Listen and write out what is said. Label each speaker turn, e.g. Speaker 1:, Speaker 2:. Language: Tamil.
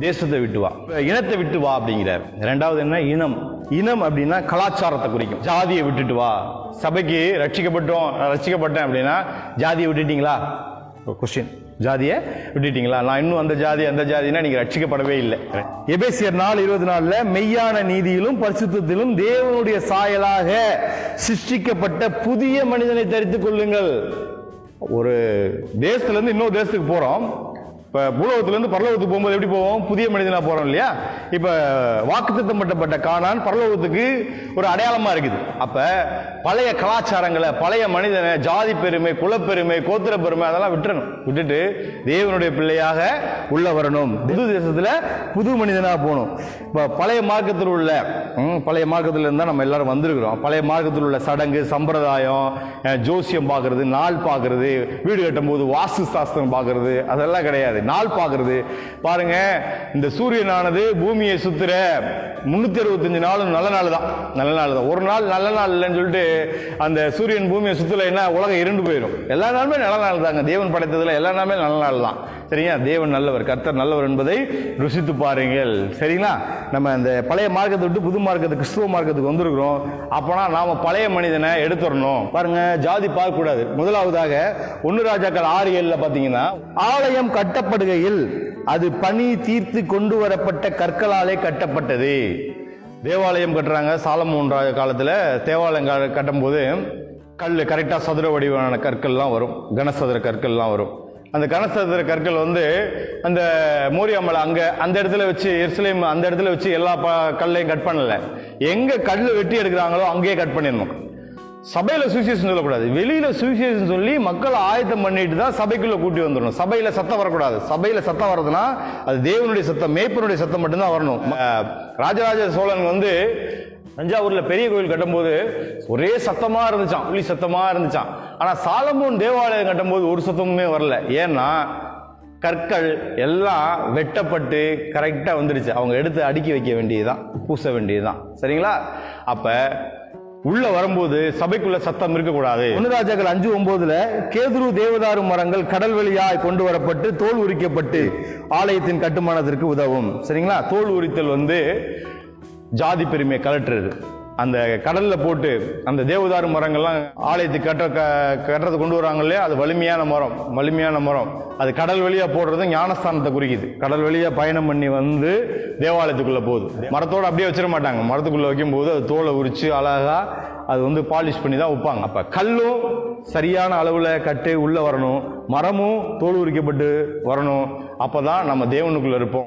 Speaker 1: தேசத்தை விட்டு வா. இனத்தை விட்டு வா அப்படிங்கிறார். ரெண்டாவது என்ன? இனம். இனம் அப்படின்னா கலாச்சாரத்தை குறிக்கும். ஜாதியை விட்டுட்டு வா. சபைக்கு ரட்சிக்கப்பட்டோம் நான் ரட்சிக்கப்பட்டேன் அப்படின்னா ஜாதியை விட்டுட்டீங்களா? கொஸ்டின் ஜாதியை விட்டுட்டீங்களா? நான் இன்னும் அந்த ஜாதி அந்த ஜாதினா நீங்க ரட்சிக்கப்படவே இல்லை. எபேசியர் நாள் இருபது நாலுல மெய்யான நீதியிலும் பரிசுத்தத்திலும் தேவனுடைய சாயலாக சிருஷ்டிக்கப்பட்ட புதிய மனிதனை தரித்துக் கொள்ளுங்கள். ஒரு தேசத்துல இருந்து இன்னொரு தேசத்துக்கு போறோம். இப்போ பூலோகத்துலேருந்து பரலோகத்துக்கு போகும்போது எப்படி போவோம்? புதிய மனிதனாக போகிறோம் இல்லையா? இப்போ வாக்குத்தம் பட்டப்பட்ட காணான் பரலோகத்துக்கு ஒரு அடையாளமாக இருக்குது. அப்போ பழைய கலாச்சாரங்களை பழைய மனிதனை ஜாதி பெருமை குலப்பெருமை கோத்திர பெருமை அதெல்லாம் விட்டுறணும். விட்டுட்டு தேவனுடைய பிள்ளையாக உள்ள வரணும். புது தேசத்தில் புது மனிதனாக போகணும். இப்போ பழைய மார்க்கத்தில் உள்ள பழைய மார்க்கத்தில் இருந்தால் நம்ம எல்லாரும் வந்திருக்கிறோம். பழைய மார்க்கத்தில் உள்ள சடங்கு சம்பிரதாயம் ஜோசியம் பார்க்கறது நாள் பார்க்கறது வீடு கட்டும்போது வாஸ்து சாஸ்திரம் பார்க்கறது அதெல்லாம் கிடையாது. நாள் பார்க்கறது. பாருங்க இந்த சூரியனானது பூமியை சுத்துற முந்நூற்றி அறுபத்தஞ்சு நாளும் நல்ல நாள் தான் நல்ல நாள் தான் ஒரு நாள் நல்ல நாள் இல்லைன்னு சொல்லிட்டு அந்த சூரியன் பூமியை சுற்றலைன்னா உலகம் இருண்டு போயிடும் எல்லா நாளுமே நல்ல நாள் தாங்க. தேவன் படைத்ததுல எல்லா நாளுமே நல்ல நாள் தான். சரியா தேவன் நல்லவர் கர்த்தர் நல்லவர் என்பதை ருசித்து பாருங்கள். சரிங்களா? நம்ம இந்த பழைய மார்க்கத்தை விட்டு புது மார்க்கத்துக்கு கிறிஸ்துவ மார்க்கத்துக்கு வந்திருக்கிறோம். அப்போனா நாம பழைய மனிதனை எடுத்துடணும். பாருங்க ஜாதி பார்க்கக்கூடாது. முதலாவதாக ஒன்னு ராஜாக்கள் ஆறு ஏழுல பாத்தீங்கன்னா ஆலயம் கட்டப்படுகையில் அது பனி தீர்த்து கொண்டு வரப்பட்ட கற்களாலே கட்டப்பட்டது. தேவாலயம் கட்டுறாங்க. சாலமோன் காலத்தில் தேவாலயம் க- கட்டும்போது கல் கரெக்டாக சதுர வடிவான கற்கள்லாம் வரும். கனசதுர கற்கள்லாம் வரும். அந்த கனசதுர கற்கள் வந்து அந்த மோரியாமலை அங்கே அந்த இடத்துல வச்சு எருசலேம் அந்த இடத்துல வச்சு எல்லா ப கல்லையும் கட் பண்ணலை. எங்கே கல் வெட்டி எடுக்கிறாங்களோ அங்கேயே கட் பண்ணிடணும். சபையில சுவிசேஷன் சொல்லக்கூடாது. வெளியில சுவிசேஷன் சொல்லி மக்களை ஆயத்தம் பண்ணிட்டு தான் சபைக்குள்ள கூட்டி வந்துடணும். சபையில சத்தம் வரக்கூடாது. சபையில சத்தம் வர்றதுன்னா அது தேவனுடைய சத்தம் மேய்ப்பனுடைய சத்தம் மட்டும்தான் வரணும். ராஜராஜ சோழன் வந்து தஞ்சாவூர்ல பெரிய கோயில் கட்டும்போது ஒரே சத்தமா இருந்துச்சான் புலி சத்தமா இருந்துச்சான் ஆனா சாலமோன் தேவாலயம் கட்டும்போது ஒரு சத்தமுமே வரல. ஏன்னா கற்கள் எல்லாம் வெட்டப்பட்டு கரெக்டாக வந்துடுச்சு அவங்க எடுத்து அடுக்கி வைக்க வேண்டியதுதான் பூச வேண்டியதுதான். சரிங்களா? அப்போ உள்ள வரும்போது சபைக்குள்ள சத்தம் இருக்கக்கூடாது. ஒன்னுராஜாக்கள் அஞ்சு ஒன்பதுல கேதுரு தேவதாரு மரங்கள் கடல் வழியாய் கொண்டு வரப்பட்டு தோல் உரிக்கப்பட்டு ஆலயத்தின் கட்டுமானத்திற்கு உதவும். சரிங்களா? தோல் உரித்தல் வந்து ஜாதி பெருமையை கலட்டுறது அந்த கடல்ல போட்டு அந்த தேவதாரு மரங்கள்லாம் ஆலயத்துக்கு கட்ட க- கட்டுறது கொண்டு வராங்க இல்லையா? அது வலிமையான மரம் வலிமையான மரம். அது கடல் வழியா போடுறது ஞானஸ்தானத்தை குறிக்குது. கடல் வழியா பயணம் பண்ணி வந்து தேவாலயத்துக்குள்ள போகுது. மரத்தோட அப்படியே வச்சிட மாட்டாங்க. மரத்துக்குள்ள வைக்கும்போது அது தோலை உரிச்சு அழகா அது வந்து பாலிஷ் பண்ணி தான் வைப்பாங்க. அப்ப கல்லும் சரியான அளவுல கட்டு உள்ள வரணும். மரமும் தோல் உரிக்கப்பட்டு வரணும். அப்பதான் நம்ம தேவனுக்குள்ள இருப்போம்.